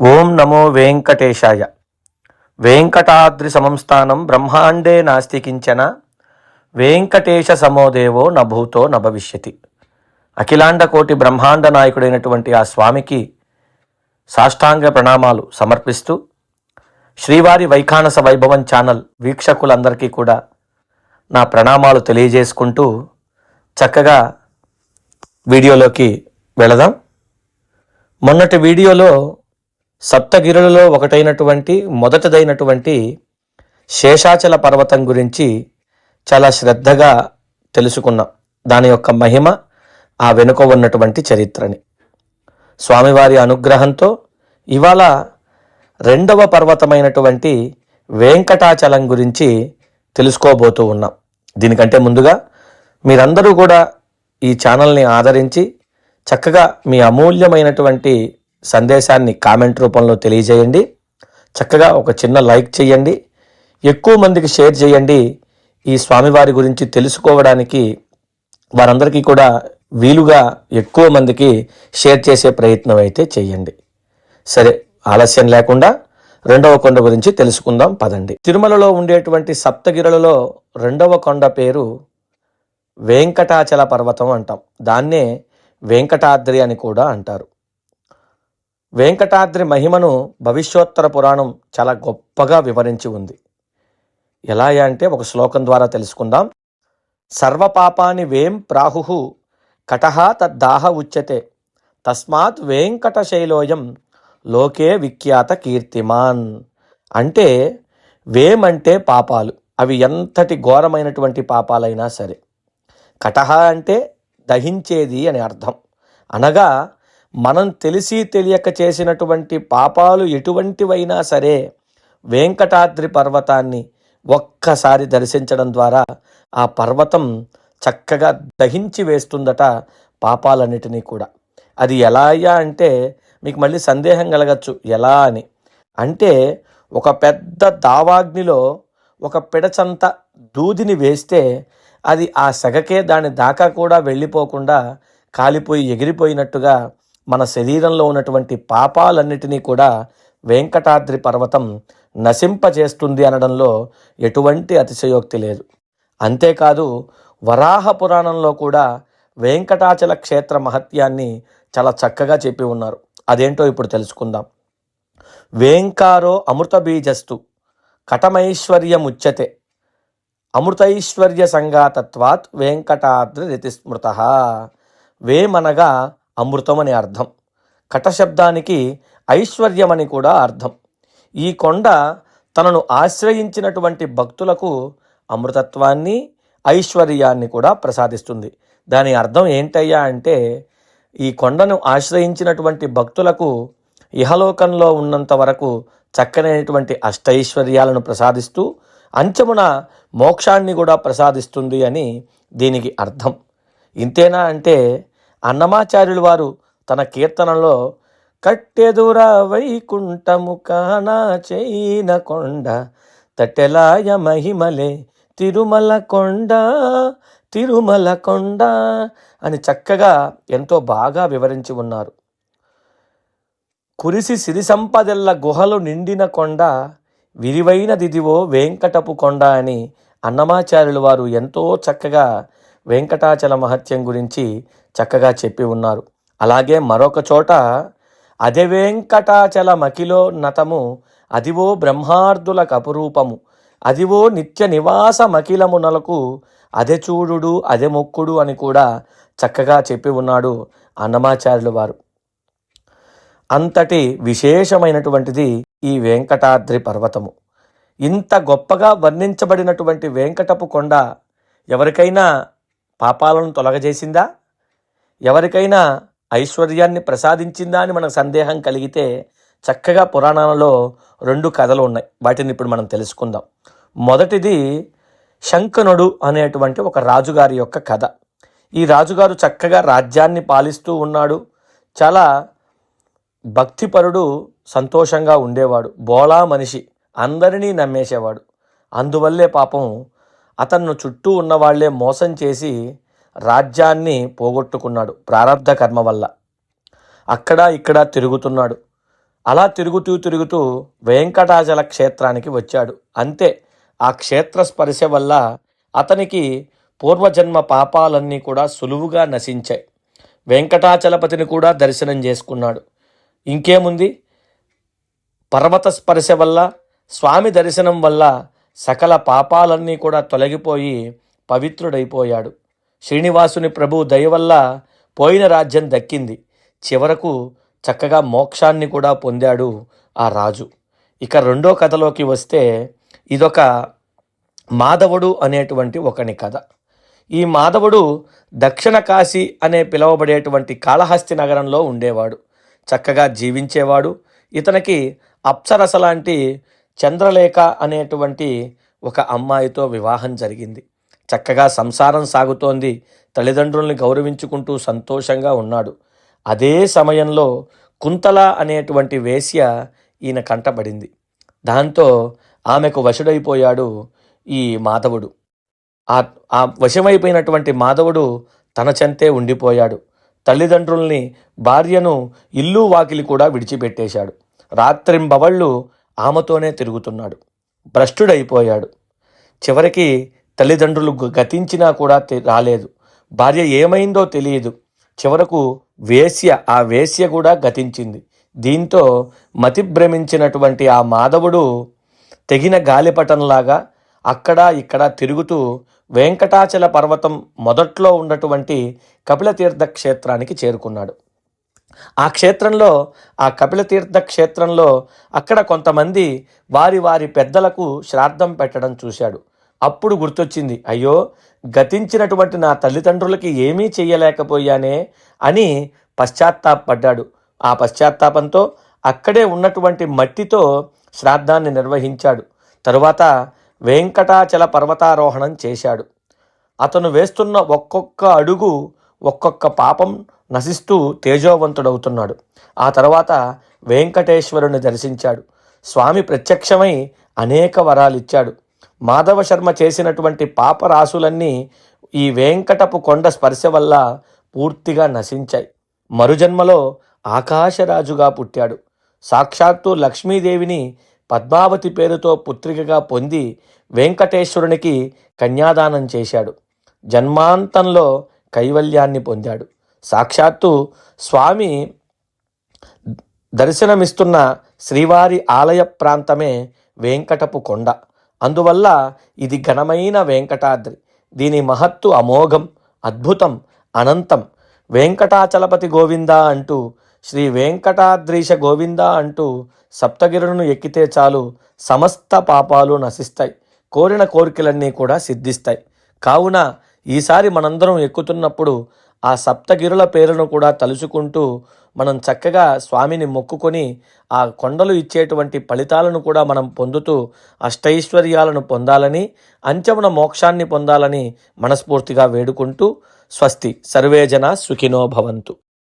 ఓం నమో వెంకటేశాయ. వెంకటాద్రి సమంస్థానం బ్రహ్మాండే నాస్తి కించన. వెంకటేశ సమోదేవో నభూతో నభవిష్యతి. అఖిలాండ కోటి బ్రహ్మాండ నాయకుడైనటువంటి ఆ స్వామికి సాష్టాంగ ప్రణామాలు సమర్పిస్తూ శ్రీవారి వైఖానస వైభవం ఛానల్ వీక్షకులందరికీ కూడా నా ప్రణామాలు తెలియజేసుకుంటూ చక్కగా వీడియోలోకి వెళదాం. మొన్నటి వీడియోలో సప్తగిరులలో ఒకటైనటువంటి మొదటిదైనటువంటి శేషాచల పర్వతం గురించి చాలా శ్రద్ధగా తెలుసుకున్నాం. దాని యొక్క మహిమ ఆ వెనుక ఉన్నటువంటి చరిత్రని. స్వామివారి అనుగ్రహంతో ఇవాళ రెండవ పర్వతమైనటువంటి వెంకటాచలం గురించి తెలుసుకోబోతూ ఉన్నాం. దీనికంటే ముందుగా మీరందరూ కూడా ఈ ఛానల్ని ఆదరించి చక్కగా మీ అమూల్యమైనటువంటి సందేశాన్ని కామెంట్ రూపంలో తెలియజేయండి. చక్కగా ఒక చిన్న లైక్ చేయండి. ఎక్కువ మందికి షేర్ చేయండి. ఈ స్వామివారి గురించి తెలుసుకోవడానికి వారందరికీ కూడా వీలుగా ఎక్కువ మందికి షేర్ చేసే ప్రయత్నం అయితే చేయండి. సరే ఆలస్యం లేకుండా రెండవ కొండ గురించి తెలుసుకుందాం పదండి. తిరుమలలో ఉండేటువంటి సప్తగిరులలో రెండవ కొండ పేరు వెంకటాచల పర్వతం అంటాం. దాన్నే వెంకటాద్రి అని కూడా అంటారు. వెంకటాద్రి మహిమను భవిష్యోత్తర పురాణం చాలా గొప్పగా వివరించి ఉంది. ఎలా అంటే ఒక శ్లోకం ద్వారా తెలుసుకుందాం. సర్వపాపాని వేం ప్రాహు కటహ తద్దాహ ఉచ్యతే. తస్మాత్ వెంకటశైలోయం లోకే విఖ్యాత కీర్తిమాన్. అంటే వేం అంటే పాపాలు. అవి ఎంతటి ఘోరమైనటువంటి పాపాలైనా సరే. కటహ అంటే దహించేది అని అర్థం. అనగా మనం తెలిసి తెలియక చేసినటువంటి పాపాలు ఎటువంటివైనా సరే వెంకటాద్రి పర్వతాన్ని ఒక్కసారి దర్శించడం ద్వారా ఆ పర్వతం చక్కగా దహించి వేస్తుందట పాపాలన్నిటినీ కూడా. అది ఎలా అయ్యా అంటే మీకు మళ్ళీ సందేహం కలగచ్చు ఎలా అని. అంటే ఒక పెద్ద దావాగ్నిలో ఒక పిడచంత దూదిని వేస్తే అది ఆ సెగకే దాని దాకా కూడా వెళ్ళిపోకుండా కాలిపోయి ఎగిరిపోయినట్టుగా మన శరీరంలో ఉన్నటువంటి పాపాలన్నిటినీ కూడా వెంకటాద్రి పర్వతం నశింపజేస్తుంది అనడంలో ఎటువంటి అతిశయోక్తి లేదు. అంతేకాదు వరాహ పురాణంలో కూడా వెంకటాచల క్షేత్ర మహత్యాన్ని చాలా చక్కగా చెప్పి ఉన్నారు. అదేంటో ఇప్పుడు తెలుసుకుందాం. వేంకారో అమృత బీజస్తు కటమైశ్వర్యముచ్యతే అమృతైశ్వర్య సంఘాతత్వాత్ వెంకటాద్రి రతిస్మృత. వేమనగా అమృతం అని అర్థం. కటశబ్దానికి ఐశ్వర్యమని కూడా అర్థం. ఈ కొండ తనను ఆశ్రయించినటువంటి భక్తులకు అమృతత్వాన్ని ఐశ్వర్యాన్ని కూడా ప్రసాదిస్తుంది. దాని అర్థం ఏంటయ్యా అంటే ఈ కొండను ఆశ్రయించినటువంటి భక్తులకు ఇహలోకంలో ఉన్నంత వరకు చక్కనైనటువంటి అష్టైశ్వర్యాలను ప్రసాదిస్తూ అంచమున మోక్షాన్ని కూడా ప్రసాదిస్తుంది అని దీనికి అర్థం. ఇంతేనా అంటే అన్నమాచార్యులు వారు తన కీర్తనలో కట్టెదుర వైకుంఠము కానా చేయిన కొండ తట్టెలాయ మహిమలే తిరుమల కొండ తిరుమల కొండ అని చక్కగా ఎంతో బాగా వివరించి ఉన్నారు. కురిసి సిరి సంపదెల్ల గుహలు నిండిన కొండ విరివైనదిదివో వెంకటపు కొండ అని అన్నమాచార్యులు వారు ఎంతో చక్కగా వెంకటాచల మహత్యం గురించి చక్కగా చెప్పి ఉన్నారు. అలాగే మరొక చోట అదే వెంకటాచల మకిలో నతము అదివో బ్రహ్మార్థుల కపురూపము అదివో నిత్య నివాస మకిలమునలకు అదే చూడుడు అదే మొక్కుడు అని కూడా చక్కగా చెప్పి ఉన్నాడు అన్నమాచార్యులు వారు. అంతటి విశేషమైనటువంటిది ఈ వెంకటాద్రి పర్వతము. ఇంత గొప్పగా వర్ణించబడినటువంటి వెంకటపు కొండ ఎవరికైనా పాపాలను తొలగజేసిందా? ఎవరికైనా ఐశ్వర్యాన్ని ప్రసాదించిందా అని మనకు సందేహం కలిగితే చక్కగా పురాణాలలో రెండు కథలు ఉన్నాయి. వాటిని ఇప్పుడు మనం తెలుసుకుందాం. మొదటిది శంకనుడు అనేటువంటి ఒక రాజుగారి యొక్క కథ. ఈ రాజుగారు చక్కగా రాజ్యాన్ని పాలిస్తూ ఉన్నాడు. చాలా భక్తిపరుడు సంతోషంగా ఉండేవాడు. బోళా మనిషి. అందరినీ నమ్మేసేవాడు. అందువల్లే పాపం అతన్ను చుట్టూ ఉన్నవాళ్ళే మోసం చేసి రాజ్యాన్ని పోగొట్టుకున్నాడు ప్రారంధ కర్మ వల్ల. అక్కడ ఇక్కడ తిరుగుతున్నాడు. అలా తిరుగుతూ తిరుగుతూ వెంకటాచల క్షేత్రానికి వచ్చాడు. అంతే ఆ క్షేత్ర స్పర్శ వల్ల అతనికి పూర్వజన్మ పాపాలన్నీ కూడా సులువుగా నశించాయి. వెంకటాచలపతిని కూడా దర్శనం చేసుకున్నాడు. ఇంకేముంది? పర్వత స్పర్శ వల్ల స్వామి దర్శనం వల్ల సకల పాపాలన్నీ కూడా తొలగిపోయి పవిత్రుడైపోయాడు. శ్రీనివాసుని ప్రభు దయ వల్ల పోయిన రాజ్యం దక్కింది. చివరకు చక్కగా మోక్షాన్ని కూడా పొందాడు ఆ రాజు. ఇక రెండో కథలోకి వస్తే ఇదొక మాధవుడు అనేటువంటి ఒకని కథ. ఈ మాధవుడు దక్షిణ కాశీ అనే పిలువబడేటువంటి కాళహస్తి నగరంలో ఉండేవాడు. చక్కగా జీవించేవాడు. ఇతనికి అప్సరస లాంటి చంద్రలేఖ అనేటువంటి ఒక అమ్మాయితో వివాహం జరిగింది. చక్కగా సంసారం సాగుతోంది. తల్లిదండ్రుల్ని గౌరవించుకుంటూ సంతోషంగా ఉన్నాడు. అదే సమయంలో కుంతల అనేటువంటి వేశ్య ఈయన కంటబడింది దాంతో ఆమెకు వశుడైపోయాడు ఈ మాధవుడు. ఆ ఆ వశమైపోయినటువంటి మాధవుడు తన చెంతే ఉండిపోయాడు. తల్లిదండ్రుల్ని భార్యను ఇల్లు వాకిలి కూడా విడిచిపెట్టేశాడు. రాత్రింబవళ్ళు ఆమెతోనే తిరుగుతున్నాడు. భ్రష్టుడైపోయాడు. చివరికి తల్లిదండ్రులు గతించినా కూడా రాలేదు. భార్య ఏమైందో తెలియదు. చివరకు వేశ్య ఆ వేశ్య కూడా గతించింది. దీంతో మతిభ్రమించినటువంటి ఆ మాధవుడు తెగిన గాలిపటంలాగా అక్కడ ఇక్కడ తిరుగుతూ వెంకటాచల పర్వతం మొదట్లో ఉన్నటువంటి కపిలతీర్థ క్షేత్రానికి చేరుకున్నాడు. ఆ క్షేత్రంలో ఆ కపిలతీర్థ క్షేత్రంలో అక్కడ కొంతమంది వారి వారి పెద్దలకు శ్రాద్ధం పెట్టడం చూశాడు. అప్పుడు గుర్తొచ్చింది అయ్యో గతించినటువంటి నా తల్లిదండ్రులకి ఏమీ చెయ్యలేకపోయానే అని పశ్చాత్తాపడ్డాడు. ఆ పశ్చాత్తాపంతో అక్కడే ఉన్నటువంటి మట్టితో శ్రాద్ధాన్ని నిర్వహించాడు. తరువాత వెంకటాచల పర్వతారోహణం చేశాడు. అతను వేస్తున్న ఒక్కొక్క అడుగు ఒక్కొక్క పాపం నశిస్తూ తేజోవంతుడవుతున్నాడు. ఆ తర్వాత వెంకటేశ్వరుని దర్శించాడు. స్వామి ప్రత్యక్షమై అనేక వరాలిచ్చాడు. మాధవ శర్మ చేసినటువంటి పాపరాశులన్నీ ఈ వెంకటపు కొండ స్పర్శ వల్ల పూర్తిగా నశించాయి. మరుజన్మలో ఆకాశరాజుగా పుట్టాడు. సాక్షాత్తు లక్ష్మీదేవిని పద్మావతి పేరుతో పుత్రికగా పొంది వెంకటేశ్వరునికి కన్యాదానం చేశాడు. జన్మాంతంలో కైవల్యాన్ని పొందాడు. సాక్షాత్తు స్వామి దర్శనమిస్తున్న శ్రీవారి ఆలయ ప్రాంతమే వెంకటపు కొండ. అందువల్ల ఇది ఘనమైన వెంకటాద్రి. దీని మహత్తు అమోఘం అద్భుతం అనంతం. వెంకటాచలపతి గోవింద అంటూ శ్రీ వెంకటాద్రీశ గోవింద అంటూ సప్తగిరులను ఎక్కితే చాలు సమస్త పాపాలు నశిస్తాయి. కోరిన కోరికలన్నీ కూడా సిద్ధిస్తాయి. కావున ఈసారి మనందరం ఎక్కుతున్నప్పుడు ఆ సప్తగిరుల పేరును కూడా తలుచుకుంటూ మనం చక్కగా స్వామిని మొక్కుకొని ఆ కొండలు ఇచ్చేటువంటి ఫలితాలను కూడా మనం పొందుతూ అష్టైశ్వర్యాలను పొందాలని అంచమున మోక్షాన్ని పొందాలని మనస్ఫూర్తిగా వేడుకుంటూ స్వస్తి. సర్వేజన సుఖినో భవంతు.